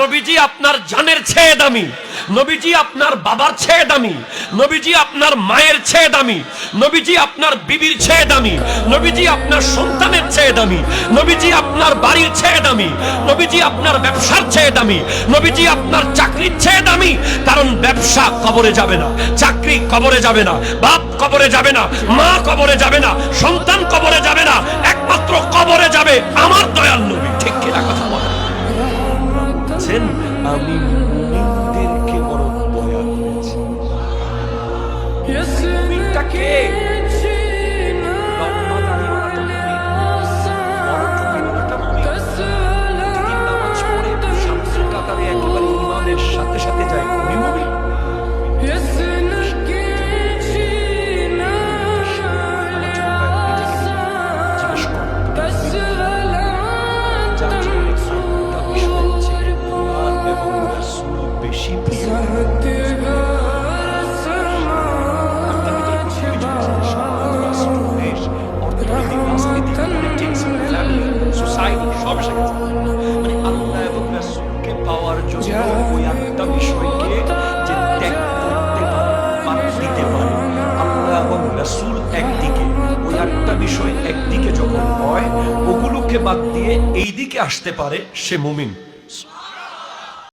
নবীজি আপনার জানের চেয়ে দামি নবীজি আপনার বাবার চেয়ে দামি নবীজি আপনার মায়ের চেয়ে দামি নবীজি আপনার বিবির চেয়ে দামি নবীজি আপনার সন্তানের চেয়ে দামি নবীজি আপনার বাড়ির চেয়ে দামি নবীজি আপনার ব্যবসার ছেয়ে দামি নবীজি আপনার চাকরির চেয়ে দামি কারণ ব্যবসা কবরে যাবে না। চাকরি কবরে যাবে না। বাপ কবরে যাবে না। মা কবরে যাবে আমি মুমিনদেরকে বড় দয়া করেছি। মুমিনটাকে লম্বা society সব। মানে আল্লাহ এবং রাসূলকে পাওয়ার জন্য ওই একটা বিষয়কে যে ত্যাগ করতে পারে, দিতে পারে। আল্লাহ এবং রাসূল একদিকে, ওই একটা বিষয় একদিকে যখন হয়, ওগুলোকে বাদ দিয়ে এই দিকে আসতে পারে সে মুমিন